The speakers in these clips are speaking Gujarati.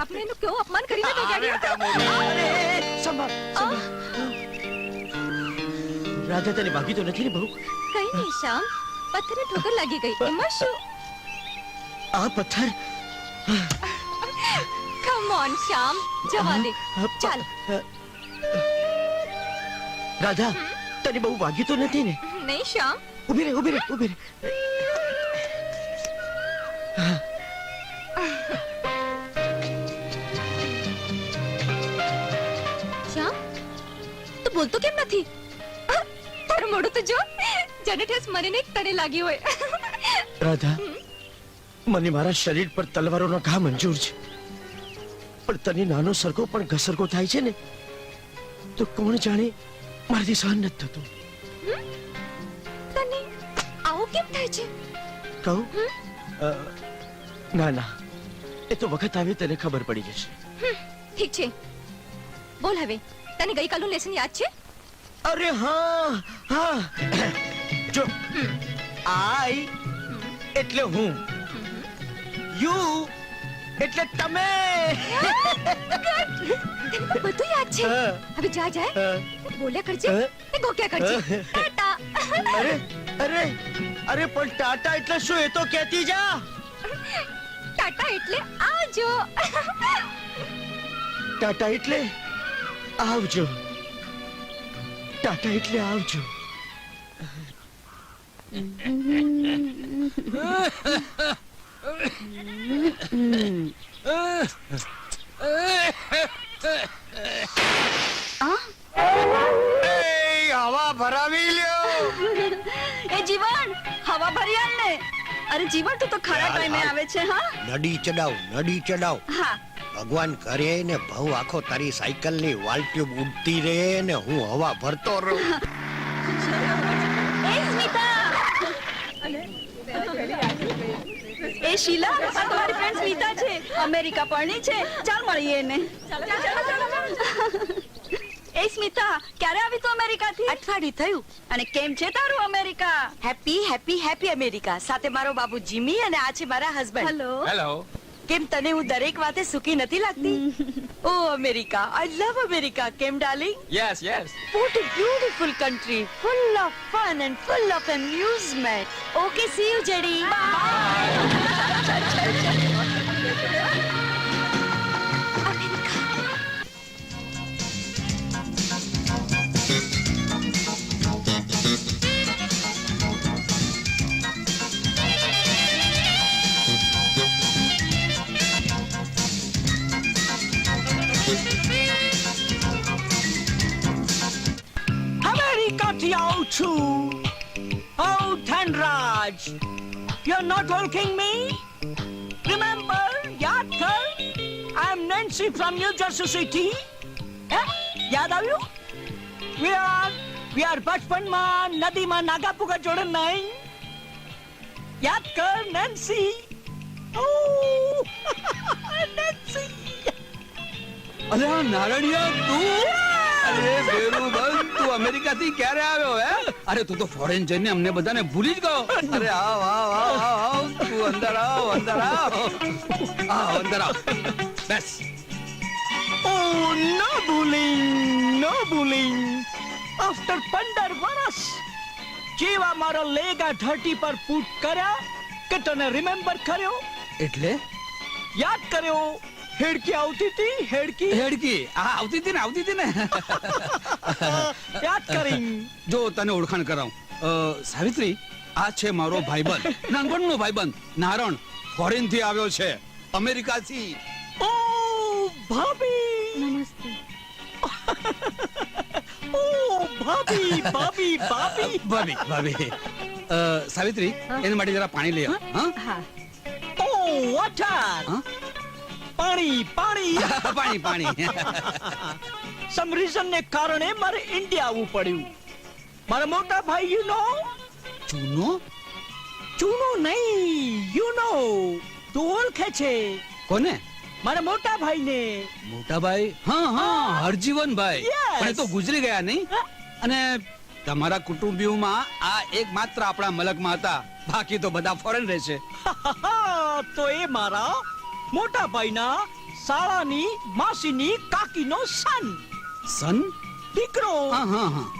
આપણે એનું કેવું અપમાન કરીને. રાધા તને ભાગી તો નથી ને બહુ? કઈ નહીં શ્યામ. પથ્થરે ઠોકર લાગી ગઈ. એમાં શું? આ પથ્થર? Come on Shyam. જવા દે. ચાલ. રાધા તને બહુ વાગી તો નથી ને? નહીં શ્યામ. ઊભી રે ઊભી રે ઊભી રે. તું બોલતો કેમ નથી? તારું મોઢું તો જો જેને ઠેસ મને ને તને લાગી હોય. રાધા મને મારા શરીર પર તલવારોનો ઘા મંજૂર છે. પણ તને નાનો સરગો પણ ઘસરગો થાય છે ને તો કોણ જાણે મારાથી સહન નથી થતું? તને આવું કેમ થાય છે? કહું? ના ના. એ તો વખત આવે તને ખબર પડી જશે. ઠીક છે. બોલ હવે. તને ગઈકાલનું લેસન યાદ છે? અરે હા હા. જો આઈ એટલે હું. યુ એટલે તમે. બધું યાદ છે. હવે જા જાય બોલ્યા કરજે. ને ગોક્યા કરજે. ટાટા. અરે અરે અરે પણ ટાટા એટલે શું? એ તો કહેતી જા. ટાટા એટલે આવજો ટાટા એટલે? આવજો. ટાટા એટલે આવજો. હવા ભરાવી લ્યો. એ જીવન હવા ભરી આલ ને. અરે જીવન તું તો ખરા ટાઈમે આવે છે હા? નડી ચડાવ નડી ચડાવ. હા. ભગવાન કરે ને ભવ આખો તારી સાયકલની વાલ ટ્યુબ ઉડતી રહે ને હું હવા ભરતો રહું. એ સ્મિતા! એ શીલા આ તમારી ફ્રેન્ડ સ્મિતા છે. અમેરિકા પરણી છે. ચાલ મળીએ એને. એ સ્મિતા ક્યારે આવી તું અમેરિકાથી? અઠવાડિયું થયું. અને કેમ છે તારું America? Happy happy happy America સાથે મારો બાબુ જીમી અને આ છે મારા હસબન્ડ હેલો હેલો કેમ તને હું દરેક વાતે સુખી નથી લાગતી oh America I love America કેમ darling yes yes What a beautiful country, full of fun and full of amusement. Okay, see you, Jetty. અમેરિકાથી oh Dhanraj you are not working me remember યાદ કર I am Nancy from New Jersey City યાદ આવ્યું વી આર વી આર બચપનમાં નદીમાં નાગા પુગા જોડે નહીં યાદ કર નેન્સી ઓ નેન્સી અરે નારણિયા તું? અરે બેરું તું અમેરિકા થી ક્યારે આવ્યો હે? અરે તું તો ફોરેન જઈને અમને બધાને ભૂલી જ ગયો. અરે આવ આવ આવ આવ તું અંદર આવ અંદર આવ. આવ અંદર આવ. બેસ. ઓ no bullying no bullying after પંદર વર્ષ જેવા મારો લેગા ધરતી પર ફૂટ કર્યા કે તને રિમેમ્બર કર્યો? એટલે? યાદ કર્યો? હેડકી આવતી હતી? હેડકી? હેડકી. આ આવતી હતી ને આવતી હતી ને. યાદ કરી. જો તને ઓળખાણ કરાવું. સાવિત્રી આ છે મારો ભાઈબંધ. નાનપણનો ભાઈબંધ. નારણ ફોરેનથી આવ્યો છે. અમેરિકા થી ઓ ભાભી! નમસ્તે. ઓ ભાભી ભાભી ભાભી! ભાભી ભાભી. સાવિત્રી એના માટે જરા પાણી લઈ આવ. હા. હા? ઓ વોટર હા? પાણી પાણી. પાણી પાણી. સમ રીઝન ને કારણે મારે ઇન્ડિયા આવવું પડ્યું. મારા મોટા ભાઈ યુ નો ચૂનો? ચૂનો નહીં યુ નો તું ઓળખે છે. કોને? મારા મોટા ભાઈ ને મોટાભાઈ હા હા હરજીવનભાઈ. ભાઈ પણ એ તો ગુજરી ગયા નહીં. અને તમારા કુટુંબીઓમાં આ એક માત્ર આપણા મલકમાં હતા. બાકી તો બધા ફોરેન રહેશે. તો એ મારા મોટા ભાઈના શાળાની માસીની કાકીનો સન. સન? દીકરો.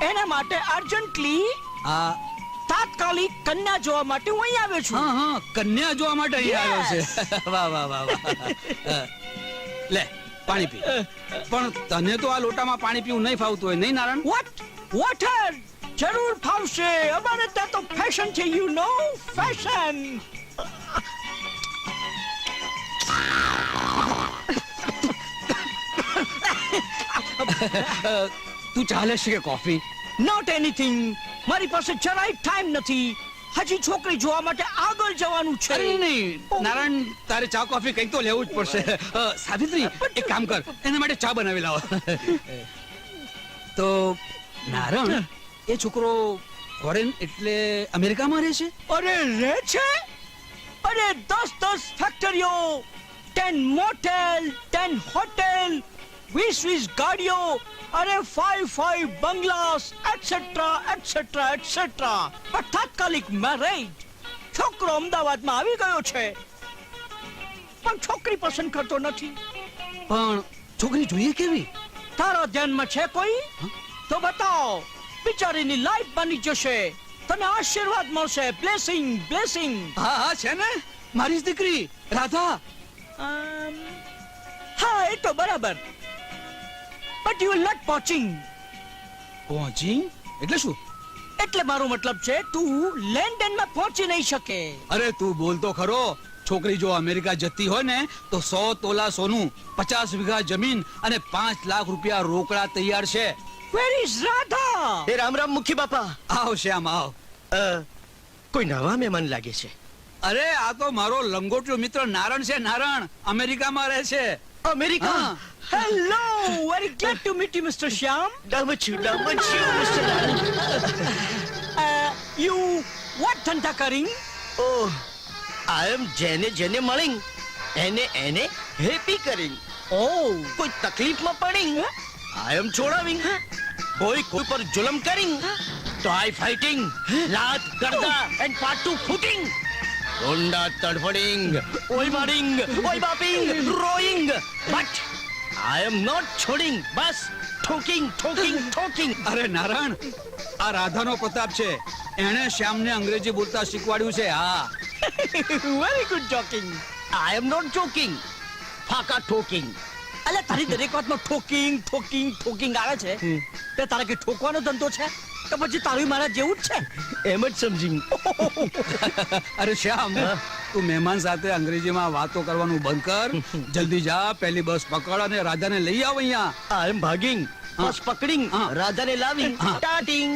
એના માટે અર્જન્ટલી આ તાત્કાલિક કન્યા જોવા માટે હું અહીં આવ્યો છું. હા હા કન્યા જોવા માટે અહીં આવ્યો છે. વાહ વાહ વાહ વાહ. લે પાણી પી. પણ તને તો આ લોટામાં પાણી પીવું નહીં ફાવતું હોય નહીં નારાયણ? વોટ વોટર જરૂર ફાવશે. અમારે ત્યાં તો ફેશન છે યુ નો ફેશન તું ચાલે છે કે કોફી? નોટ એનીથિંગ મારી પાસે જરાય ટાઈમ નથી. હજી છોકરી જોવા માટે આગળ જવાનું છે. અરે નહીં, નારાયણ તારે ચા કોફી કંઈક તો લેવું જ પડશે. સાવિત્રી એક કામ કર. એના માટે ચા બનાવી લાવો. તો નારાયણ એ છોકરો ફોરેન એટલે અમેરિકામાં રહે છે? અરે રે છે? અરે દસ દસ ફેક્ટરીઓ ટેન મોટેલ ટેન હોટેલ વીસ વીસ ગાડીઓ અરે five five bungalows etcetera etcetera etcetera પણ તાત્કાલિક મેરેજ છોકરો અમદાવાદમાં આવી ગયો છે। પણ છોકરી પસંદ કરતો નથી। પણ છોકરી જોઈએ કેવી? તારા ધ્યાનમાં છે કોઈ? તો બતાવો બિચારીની લાઈફ બની જશે। તને આશીર્વાદ મળશે। બ્લેસિંગ બ્લેસિંગ હા હા છે ને? મારી જ દીકરી રાધા. હા એ તો બરાબર. બટ યુ વિલ નોટ પહોંચિંગ પહોંચી એટલે શું? એટલે મારો મતલબ છે તું લેન્ડનમાં પહોંચી નહીં શકે. અરે તું બોલતો ખરો. છોકરી જો અમેરિકા જતી હોય ને તો સો તોલા સોનું પચાસ વીઘા જમીન અને પાંચ લાખ રૂપિયા રોકડા તૈયાર છે. વેર ઇઝ રાધા એ રામ રામ મુખી બાપા. આવ શ્યામ આવ. કોઈ નવા મહેમાન લાગે છે? અરે આ તો મારો લંગોટિયો મિત્ર નારણ છે નારણ. અમેરિકામાં રહે છે. America. Hello very glad to meet you mister Shyam ડામચ્યું ડામચ્યું મિસ્ટર લાલ. યુ વોટ ધંધા કરિંગ ઓહ આઈ એમ જેને જેને મળી એને એને હેપી કરી ઓ કોઈ તકલીફમાં પડી આઈ એમ છોડાવી કોઈ કોઈ પર જુલમ કરિંગ તો આઈ ફાઇટિંગ લાત ગરદા એન્ડ પાટુ ફૂટિંગ રોંડા તડફડિંગ ઓય મારિંગ ઓય બાપિંગ બટ આઈ એમ નોટ છોડિંગ બસ ઠોકિંગ ઠોકિંગ ઠોકિંગ અરે નારાયણ આ રાધાનો પ્રતાપ છે. એણે શ્યામને અંગ્રેજી બોલતા શીખવાડ્યું છે હા. Very good joking I am not joking ફાકા ઠોકિંગ. અલે તારી દરેક વાતમાં ઠોકિંગ ઠોકિંગ ઠોકિંગ આવે છે. તે તારા કે ઠોકવાનો ધંધો છે? તો પછી તારું મારા જેવું જ છે? એમ જ સમજી અરે શ્યામ તું મહેમાન સાથે અંગ્રેજીમાં વાતો કરવાનું બંધ કર. જલ્દી જા પહેલી બસ પકડ અને રાજાને લઈ આવ અહીંયા. આઈ એમ ભાગિંગ બસ પકડિંગ રાજાને લાવી હા. સ્ટાર્ટિંગ.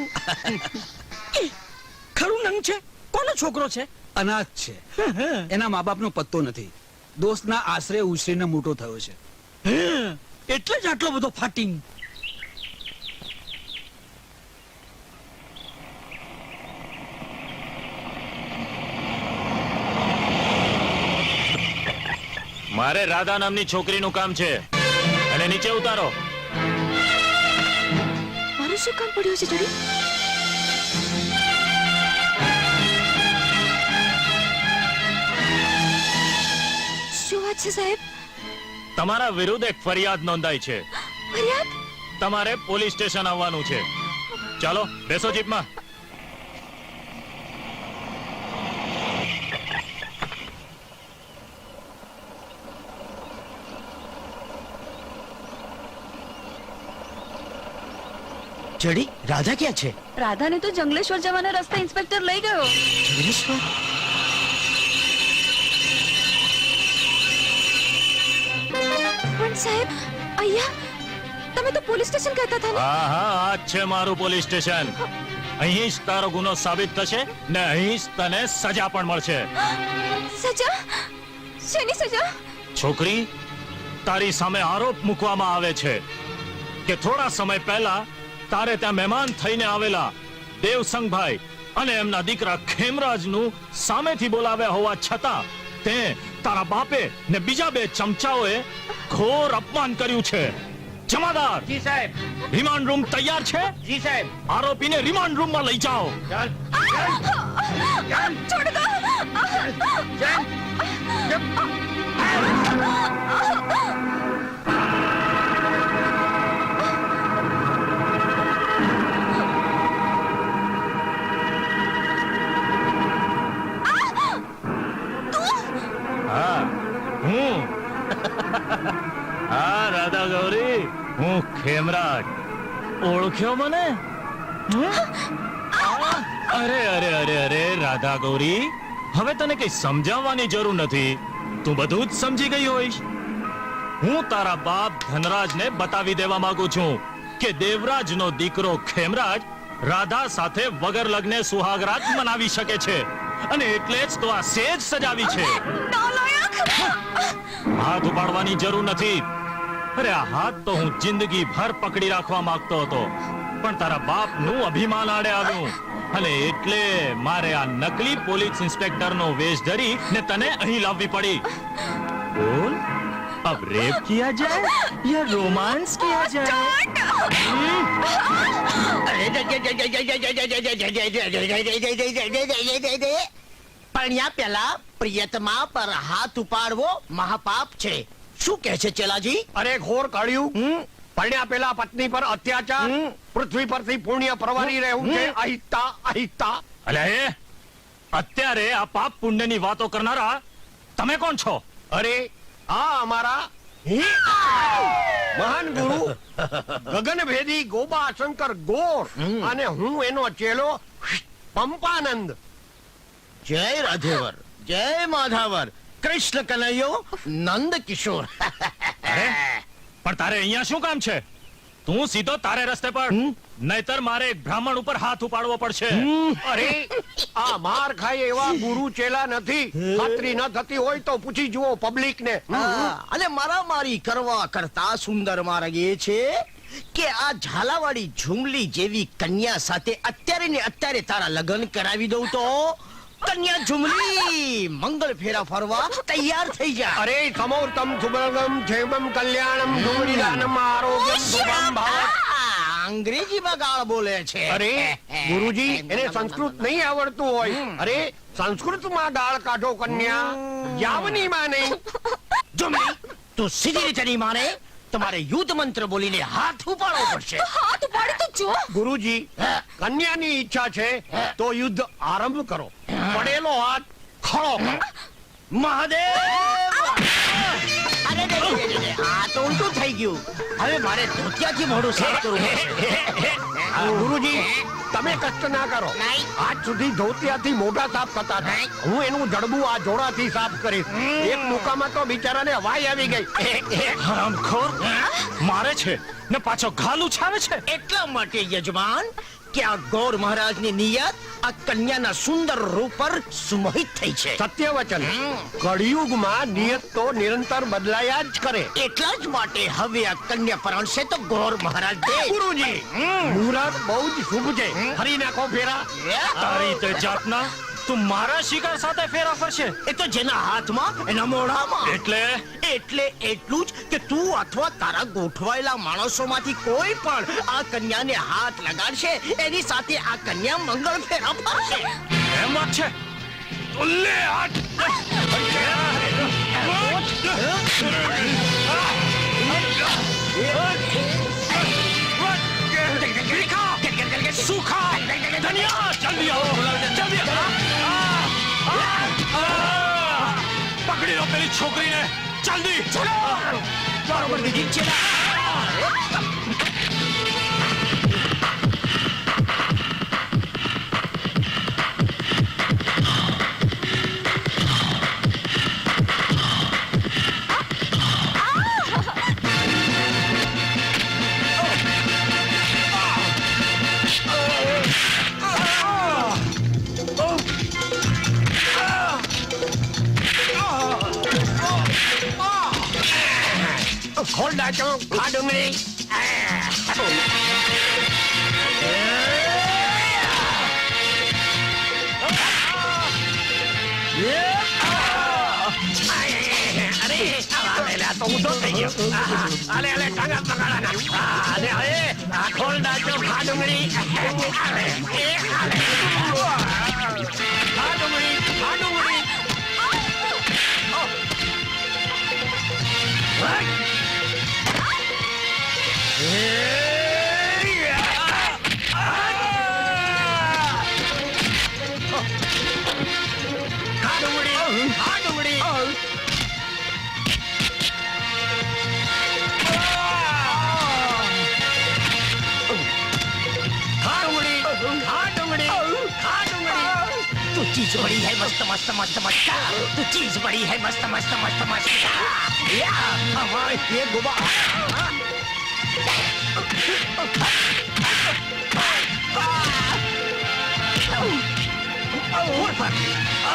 ખરું નંગ છે? કોનો છોકરો છે? અનાથ છે. એના મા બાપનો પત્તો નથી. દોસ્તના આશરે ઉછરીને મોટો થયો છે. એટલે જ આટલો બધો ફાટિંગ મારે રાધા નામની છોકરીનું કામ છે. અને નીચે ઉતારો. મારું શું કામ પડ્યું છે જોડી શું વાત છે સાહેબ? તમારા વિરુદ્ધ એક ફરિયાદ નોંધાઈ છે. ફરિયાદ? તમારે પોલીસ સ્ટેશન આવવાનું છે. ચાલો બેસો જીપમાં. જડી રાધા ક્યાં છે? રાધાને તો જંગલેશ્વર જવાના રસ્તે ઇન્સ્પેક્ટર લઈ ગયો. જંગલેશ્વર? પણ સાહેબ અહીંયા તમે તો પોલીસ સ્ટેશન કહેતા હતા ને? હા હા આ જ છે મારું પોલીસ સ્ટેશન. અહીં જ તારો ગુનો સાબિત થશે ને અહીં જ તને સજા પણ મળશે. સજા? શેની સજા? છોકરી તારી સામે આરોપ મૂકવામાં આવે છે કે થોડા સમય પહેલા તારે ત્યાં મહેમાન થઈને આવેલા દેવસંગભાઈ અને એમના દીકરા ખેમરાજનું સામેથી બોલાવ્યા હોવા છતાં તે તારા બાપે ને બીજા બે ચમચાઓએ ઘોર અપમાન કર્યું છે જમાદાર જી સાહેબ રિમાન્ડ રૂમ તૈયાર છે જી સાહેબ આરોપીને રિમાન્ડ રૂમમાં લઈ જાઓ છોડ દો ચાલ હા ગૌરી હું ખેમરાજ ઓળખ્યો મને અરે અરે અરે અરે રાધા ગૌરી હવે તને કઈ સમજાવવાની જરૂર નથી તું બધું જ સમજી ગઈ હોઈશ હું તારા બાપ ધનરાજને બતાવી દેવા માંગુ છું કે દેવરાજનો દીકરો ખેમરાજ રાધા સાથે વગર લગ્ને સુહાગરાત મનાવી શકે છે અને એટલે જ તો આ સેજ સજાવી છે હાથ ઉપાડવાની જરૂર નથી અરે આ હાથ તો હું જિંદગી ભર પકડી રાખવા માંગતો હતો પણ તારા બાપનું અભિમાન આડે આવ્યું અને એટલે મારે આ નકલી પોલીસ ઇન્સ્પેક્ટરનો વેશ ધરી ને તને અહીં લાવવી પડી બોલ अब रेप किया जाए या रोमांस किया जाए પરણ્યા પહેલા પ્રિયતમા પર હાથ ઉપાડવો મહાપાપ છે શું કહે છે ચેલાજી? અરે ઘોર કાઢ્યું પરણ્યા પેલા પત્ની પર અત્યાચાર પૃથ્વી પરથી પુણ્ય પ્રવાહી રહ્યું છે. અહિતા અહિતા. અલે એ અત્યારે આ પાપ પુણ્યની વાતો કરનારા તમે કોણ છો? અરે આ અમારા મહાન ગુરુ ગગનભેદી ગોબા શંકર ગોર અને હું એનો ચેલો પંપાનંદ. જય રાધેવર જય માધાવર. કૃષ્ણ કનૈયો નંદ કિશોર. અરે પણ તારે અહીંયા શું કામ છે? તું સીધો તારે રસ્તે પર. નહીતર મારે એક બ્રાહ્મણ ઉપર હાથ ઉપાડવો પડશે. અરે આ માર ખાય એવા ગુરુ ચેલા નથી. ખાતરી ન થતી હોય તો પૂછી જુઓ પબ્લિક ને. અને અને મારામારી કરવા કરતા સુંદર માર્ગ એ છે કે આ ઝાલાવાડી ઝુમલી જેવી કન્યા સાથે અત્યારે ને અત્યારે તારા લગ્ન કરાવી દઉં તો કન્યા ઝુમલી મંગળ ફેરા ફરવા તૈયાર થઈ જા અરે કમૌતમ સુબલગમ ક્ષેમમ કલ્યાણમ ધૂમનિદાનમ આરોગ્યમ શુભમ ભાવ અંગ્રેજીમાં ગાળ બોલે છે અરે ગુરુજી એને સંસ્કૃત નહીં આવડતું હોય અરે સંસ્કૃતમાં ગાળ કાઢો કન્યા યામની માં નહીં ઝુમલી તું સીધી રીતે નહીં માને તમારે યુદ્ધ મંત્ર બોલીને હાથ ઉપાડવો પડશે. હાથ ઉપાડી તો જો. ગુરુજી કન્યાની ઈચ્છા છે તો યુદ્ધ આરંભ કરો. પડેલો હાથ ખડો મહાદેવ! અરે આ તો ઉલટું થઈ ગયું. હવે મારે ધોતિયાથી મોઢું સાફ કરવું ગુરુજી તમે કષ્ટ ના કરો. આજ સુધી ધોતિયાથી મોઢા સાફ થતા હતા. હું એનું જડબું આ જોડાથી સાફ કરીશ. એક મુકામાં તો બિચારાને હવાઈ આવી ગઈ. હરામખોર. મારે છે ને પાછો ઘાલ ઉછાવે છે? એટલા માટે યજમાન. કે આ ગોર મહારાજની નિયત આ કન્યાના સુંદર રૂપ પર સુમોહિત થઈ છે. સત્ય વચન કળિયુગમાં નિયત તો નિરંતર બદલાયા જ કરે. એટલા જ માટે હવે આ કન્યા પરણશે તો ગૌર મહારાજ દે. ગુરુજી મુહૂર્ત બહુ જ શુભ છે. ફરી નાખો ફેરા. તારી તે જાતના તું મારા શિકાર સાથે ફેરા ફરશે એ તો જેના હાથમાં એના મોઢામાં એટલે એટલે એટલું જ કે તું અથવા તારા ગોઠવાયેલા માણસોમાંથી કોઈ પણ આ કન્યાને હાથ લગાડશે એની સાથે આ કન્યા મંગળ ફેરા ફરશે એમ વાત છે લે હાથ સુખા ધન્યા જલ્દી આવો જલ્દી આવો પેલી છોકરીને જલ્દી બરોબર દીદી ચેલા! ખોલ ડાચો આ ડુંગળી અરે અલે ટાંગા પકડાના અરે અરે આ ડુંગળી આ ડુંગળી આ ડુંગળી આ ડુંગળી चीज बड़ी है मस्त मस्त मस्त मस्त तो चीज बड़ी है मस्त मस्त मस्त मस्त या हमारे ये Gauba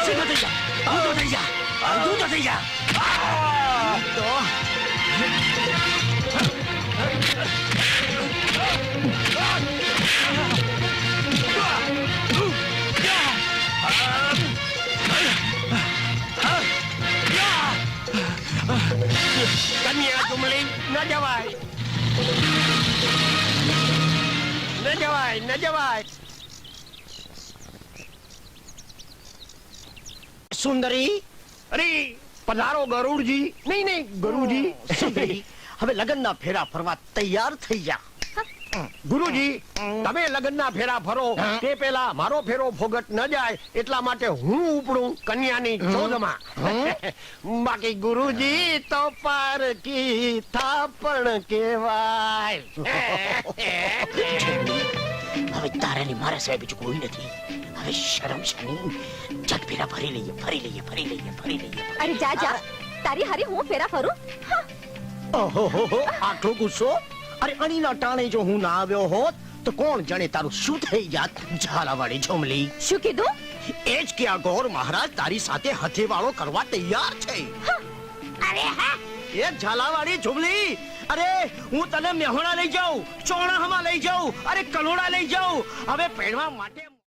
Señor Tella, Mundo Tella, Mundo Tella. Đó. Đánh nghe cùng liên, nó cho bài. ન જવાય ન જવાય સુંદરી? અરે પધારો ગરુડજી. નહીં નહીં ગરુડજી. સુંદરી. હવે લગ્નના ફેરા ફરવા તૈયાર થઈ જા. ગુરુજી તમે લગ્નના ફેરા ફરો. તે પેલા મારો ફેરો ફોગટ ન જાય એટલા માટે હું ઉપડું કન્યાની શોધમાં બાકી ગુરુજી તો પારકી થાપણ કેવાય હવે તારાની મારા સાહેબ બીજું કોઈ નથી. હવે શરમ શની જટ ફેરા ફરી લઈએ ફરી લઈએ ફરી લઈએ ફરી લઈએ અરે જા જા. તારી હારી હું ફેરા ફરું? આટલો ગુસ્સો? અરે અણીના ટાણે જો હું ના આવ્યો હોત તો કોણ જાણે તારું શું થઈ જાત? ઝાલાવાળી ઝોમલી શું કીધું? એ જ કે આ ગોર મહારાજ તારી સાથે હથેવાળો કરવા તૈયાર છે. અરે હા. એ ઝાલાવાળી ઝુમલી અરે હું તને મેહોણા લઈ જાઉં ચોણામાં લઈ જાઉં અરે કલોડા લઈ જાઉં. હવે પહેરવા માટે